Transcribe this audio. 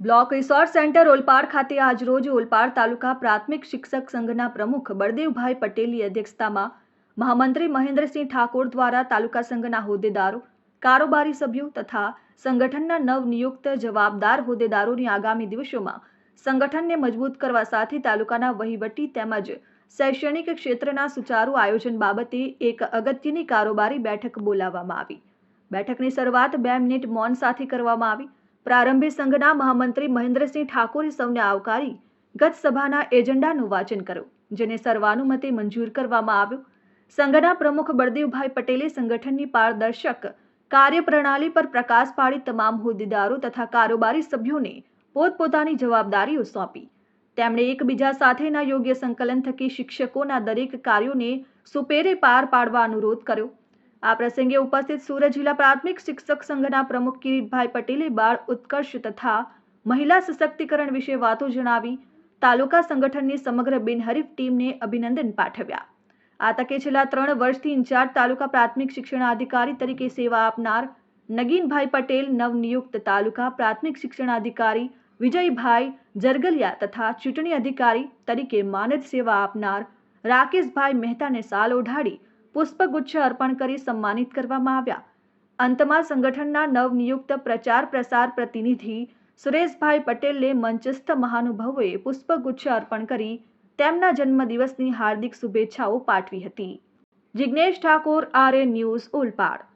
Block resort centre Olpad ખાતે આજરોજ ઓલપાડ તાલુકા પ્રાથમિક શિક્ષક સંઘના પ્રમુખ બળદેવભાઈ પટેલની અધ્યક્ષતામાં મહામંત્રી મહેન્દ્રસિંહ ઠાકોર દ્વારા તાલુકા સંઘના હોદ્દેદારો, કારોબારી સભ્યો તથા સંગઠનના નવનિયુક્ત જવાબદાર હોદ્દેદારોની આગામી દિવસોમાં સંગઠનને મજબૂત કરવા સાથે તાલુકાના વહીવટી તેમજ શૈક્ષણિક ક્ષેત્રના સુચારુ આયોજન બાબતે એક અગત્યની કારોબારી બેઠક બોલાવવામાં આવી. બેઠકની શરૂઆત બે મિનિટ મૌન સાથે કરવામાં આવી. પ્રારંભે સંઘના મહામંત્રી મહેન્દ્રસિંહ ઠાકોરે સૌને આવકારી ગત સભાના એજન્ડાનું વાંચન કર્યું, જેને સર્વાનુમતે મંજૂર કરવામાં આવ્યું. સંઘના પ્રમુખ બળદેવભાઈ પટેલે સંગઠનની પારદર્શક કાર્યપ્રણાલી પર પ્રકાશ પાડી તમામ હોદ્દેદારો તથા કારોબારી સભ્યોને પોતપોતાની જવાબદારીઓ સોંપી. તેમણે એકબીજા સાથેના યોગ્ય સંકલન થકી શિક્ષકોના દરેક કાર્યોને સુપેરે પાર પાડવા અનુરોધ કર્યો. આ પ્રસંગે ઉપસ્થિત સુરત જિલ્લા પ્રાથમિક શિક્ષક સંઘના પ્રમુખ કિરીટભાઈ પટેલે બાળ ઉત્કર્ષ તથા મહિલા સશક્તિકરણ વિશે વાતો જણાવી તાલુકા સંગઠનની સમગ્ર બિનહરીફ ટીમને અભિનંદન પાઠવ્યા. આ તકે છેલ્લા ત્રણ વર્ષથી ઇન્ચાર્જ તાલુકા પ્રાથમિક શિક્ષણાધિકારી તરીકે સેવા આપનાર નગીનભાઈ પટેલ, નવનિયુક્ત તાલુકા પ્રાથમિક શિક્ષણાધિકારી વિજયભાઈ જરગલિયા તથા ચૂંટણી અધિકારી તરીકે માનદ સેવા આપનાર રાકેશભાઈ મહેતાને સાલ ઓઢાડી પુષ્પગુચ્છ અર્પણ કરી સન્માનિત કરવામાં આવ્યા. અંતમાં સંગઠનના નવનિયુક્ત પ્રચાર પ્રસાર પ્રતિનિધિ સુરેશભાઈ પટેલને મંચસ્થ મહાનુભાવોએ પુષ્પગુચ્છ અર્પણ કરી તેમના જન્મદિવસની હાર્દિક શુભેચ્છાઓ પાઠવી હતી. Jignesh Thakor R A news Olpad